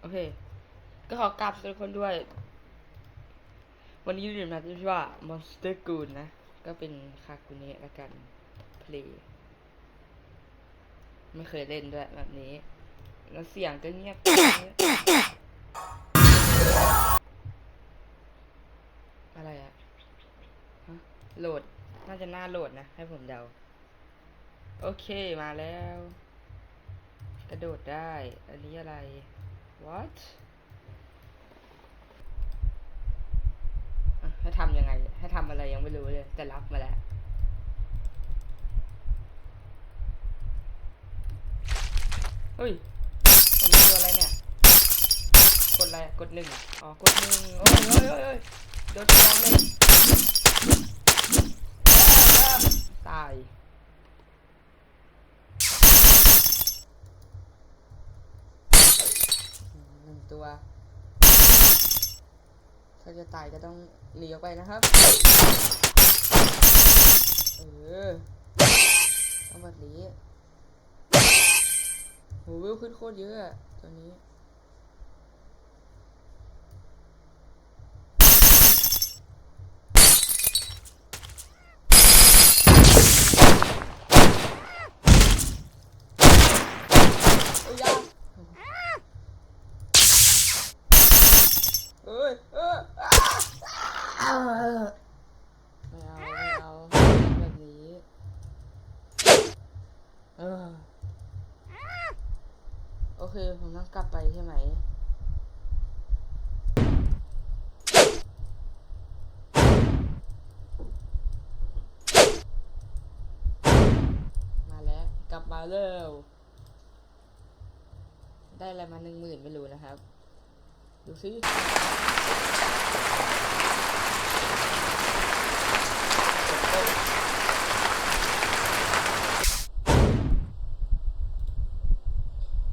โอเค ก็ขอกราบทุกคนด้วย วันนี้อยู่ในแมปที่ชื่อว่า Monster Goon นะ ก็เป็นคากุเนะละกันเพลย์ไม่เคยเล่นด้วยแบบนี้ แล้วเสียงก็เงียบอะไรอะฮะโหลด น่าจะน่าโหลดนะ ให้ผมเดา โอเคมาแล้ว กระโดดได้ อันนี้อะไร what ให้ทำยังไง ให้ทำอะไรยังไม่รู้เลย แต่รับมาแล้ว เฮ้ยมันมีตัวอะไรเนี่ย กดอะไร กดหนึ่งอ๋อ กดหนึ่งโอ้ยโอ้ยโอ้ยโอ้ยโดนตองเลยอ้าวตาย หนึ่ง ตัว ถ้าจะตายก็ต้องหนีออกไปนะครับ เออต้องแบบนี้โหวิวขึ้นโคตรเยอะตัวนี้ เอ้ยยา เอ้ยเออไม่เอาไม่เอาแบบนี้เออโอเค ผมต้องกลับไปใช่ไหมมาแล้วกลับมาเร็ว ได้อะไรมาหนึ่งหมื่นไม่รู้นะครับ ดูสิ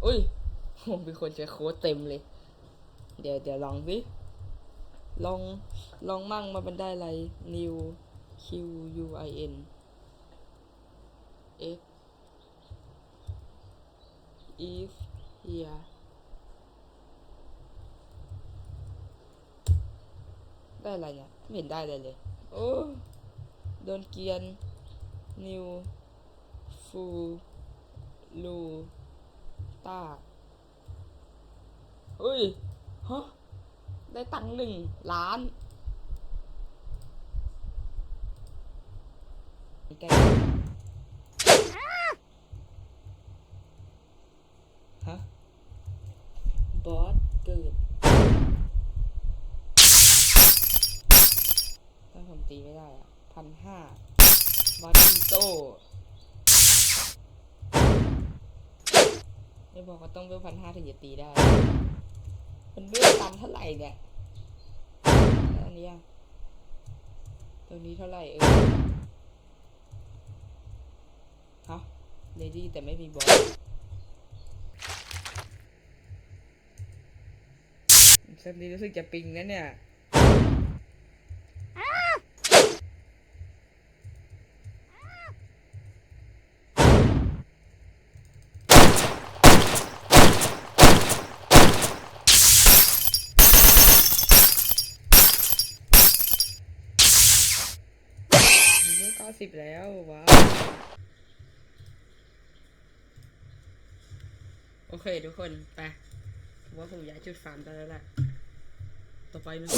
อุ้ยผมเป็นคนใช้โค้ดเต็มเลย เดี๋ยวเดี๋ยวลองสิลอง ลองมั่งมาเป็นได้อะไร new q u i n x if here ได้อะไรเนี่ยไม่เห็นได้เลยเลย โอ้โดนเกียน นิว ฟูลูตาเฮ้ย ฮะ ได้ตังค์หนึ่งล้านใกล้ฮะ บอสเกิด ถ้าผม ตีไม่ได้อะพันห้าบอสอีโต้ไม่บอกว่าต้องเวลพันห้าถึงจะตีได้ มันเวลตันเท่าไหร่เนี่ยอันนี้ตัวนี้เท่าไหร่เออฮะเลดี้แต่ไม่มีบอสเซนดีรู้สึกจะปิงนะเนี่ย มีเมื่อเก้าสิบแล้วว้าวโอเคทุกคนไปผมว่าผมย้ายจุดฟาร์มได้แล้วแหละต่อไปมัน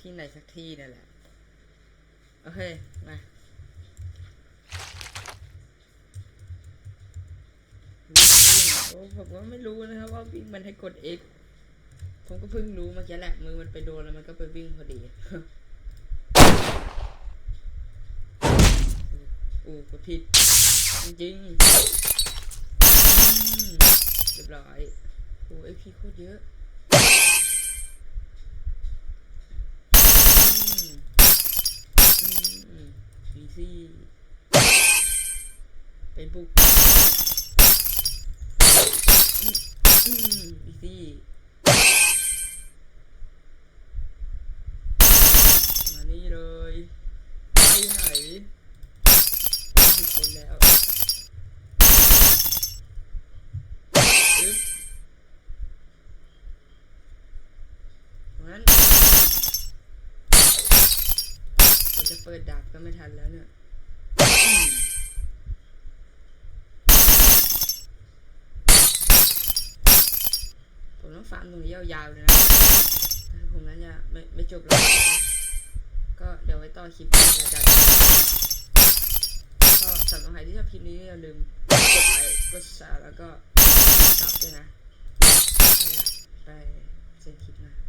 ที่ไหนสักที่นั่นแหละโอเคมาวิ่งโอ้ผมก็ไม่รู้นะครับว่าวิ่งมันให้กด X ผมก็เพิ่งรู้เมื่อกี้แหละมือมันไปโดนแล้วมันก็ไปวิ่งพอดี โอ้กดผิด จริงเรียบร้อย โอ้เอพีโคตรเยอะอีซี่ไปบุกอีซี่ งั้นเราจะเปิดดาบก็ไม่ทันแล้วเนี่ยผมต้องฟาร์นี้ยาวๆเลยนะผมนั้นจะไม่ไม่จบแล้วนะก็เดี๋ยวไว้ต่อคลิปกันแล้วก็สำหรับใครที่ชอบคลิปนี้อย่าลืมกดไลค์กดแชร์แล้วก็ซับด้วยนะไปเจนคลิปนะ